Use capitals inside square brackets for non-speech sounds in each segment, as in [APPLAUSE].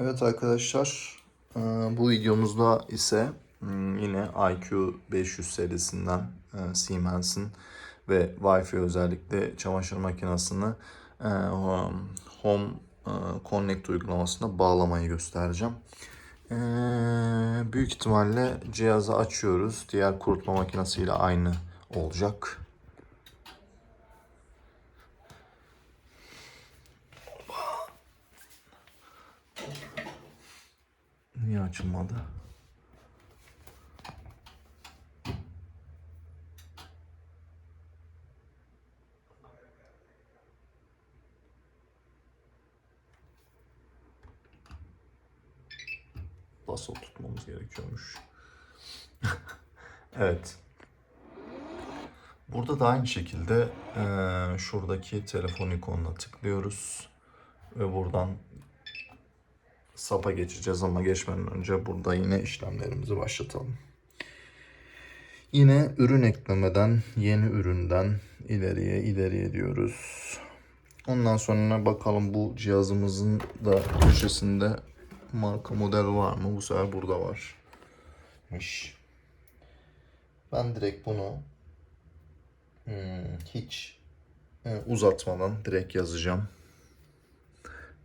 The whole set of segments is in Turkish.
Evet arkadaşlar, e, bu videomuzda ise hmm, yine IQ 500 serisinden e, Siemens'in ve Wi-Fi özellikle çamaşır makinesini e, Home Connect uygulamasına bağlamayı göstereceğim. Büyük ihtimalle cihazı açıyoruz. Diğer kurutma makinesiyle aynı olacak. Açılmadı? Basılı tutmamız gerekiyormuş. [LAUGHS] evet. Burada da aynı şekilde eee, şuradaki telefon ikonuna tıklıyoruz. Ve buradan SAP'a geçeceğiz ama geçmeden önce burada yine işlemlerimizi başlatalım. Yine ürün eklemeden, yeni üründen ileriye ileriye diyoruz. Ondan sonra bakalım bu cihazımızın da köşesinde marka model var mı? Bu sefer burada varmış. Ben direkt bunu hmm, hiç e, uzatmadan direkt yazacağım.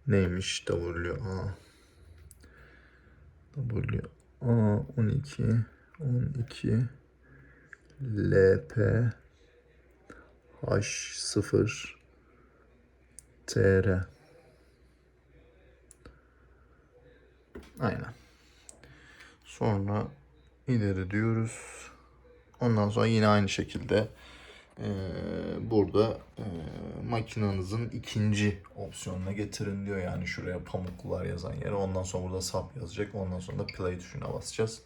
Neymiş? WA. W A 12 12 LP H 0 TR Aynen. Sonra ileri diyoruz. Ondan sonra yine aynı şekilde eee, burada eee makinenizin ikinci opsiyonuna getirin diyor. Yani şuraya pamuklular yazan yere. Ondan sonra burada sap yazacak. Ondan sonra da play tuşuna basacağız.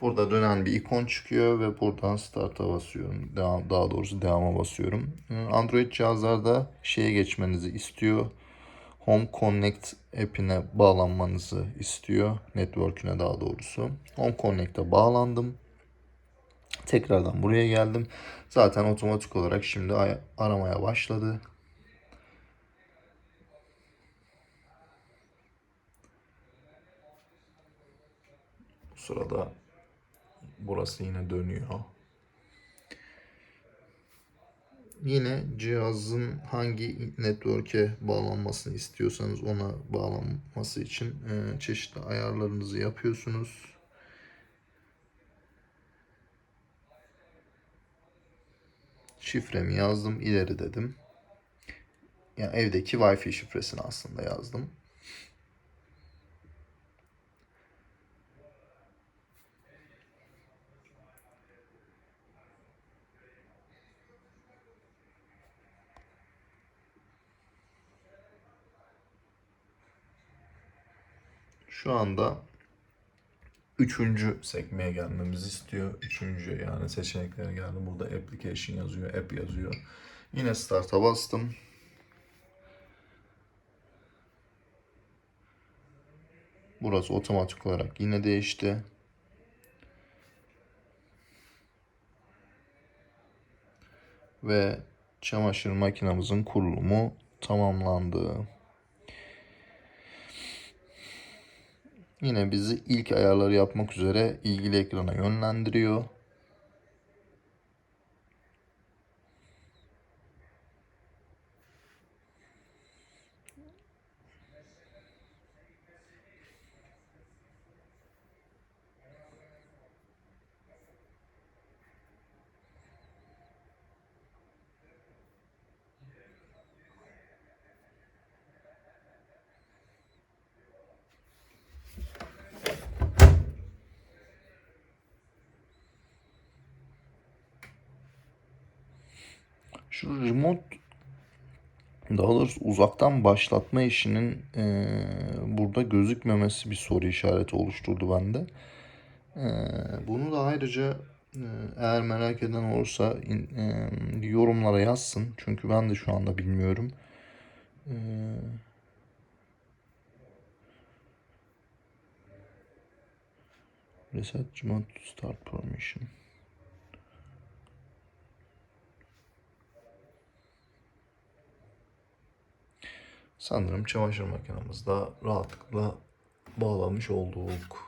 Burada dönen bir ikon çıkıyor ve buradan start'a basıyorum. Devam, daha doğrusu devama basıyorum. Ee, Android cihazlarda şeye geçmenizi istiyor. Home Connect app'ine bağlanmanızı istiyor. Network'üne daha doğrusu. Home Connect'e bağlandım. Tekrardan buraya geldim. Zaten otomatik olarak şimdi ay- aramaya başladı. Sırada burası yine dönüyor. Yine cihazın hangi network'e bağlanmasını istiyorsanız ona bağlanması için e, çeşitli ayarlarınızı yapıyorsunuz. Şifremi yazdım, ileri dedim. Yani evdeki Wi-Fi şifresini aslında yazdım. Şu anda üçüncü sekmeye gelmemizi istiyor. Üçüncü yani seçeneklere geldim. Burada application yazıyor, app yazıyor. Yine start'a bastım. Burası otomatik olarak yine değişti. Ve çamaşır makinamızın kurulumu tamamlandı. Yine bizi ilk ayarları yapmak üzere ilgili ekrana yönlendiriyor. Şu remote daha doğrusu uzaktan başlatma işinin eee, burada gözükmemesi bir soru işareti oluşturdu bende. Eee, bunu da ayrıca eee, eğer merak eden olursa in- eee, yorumlara yazsın. Çünkü ben de şu anda bilmiyorum. Eee, Reset remote start permission. Sanırım çamaşır makinamızda rahatlıkla bağlamış olduk.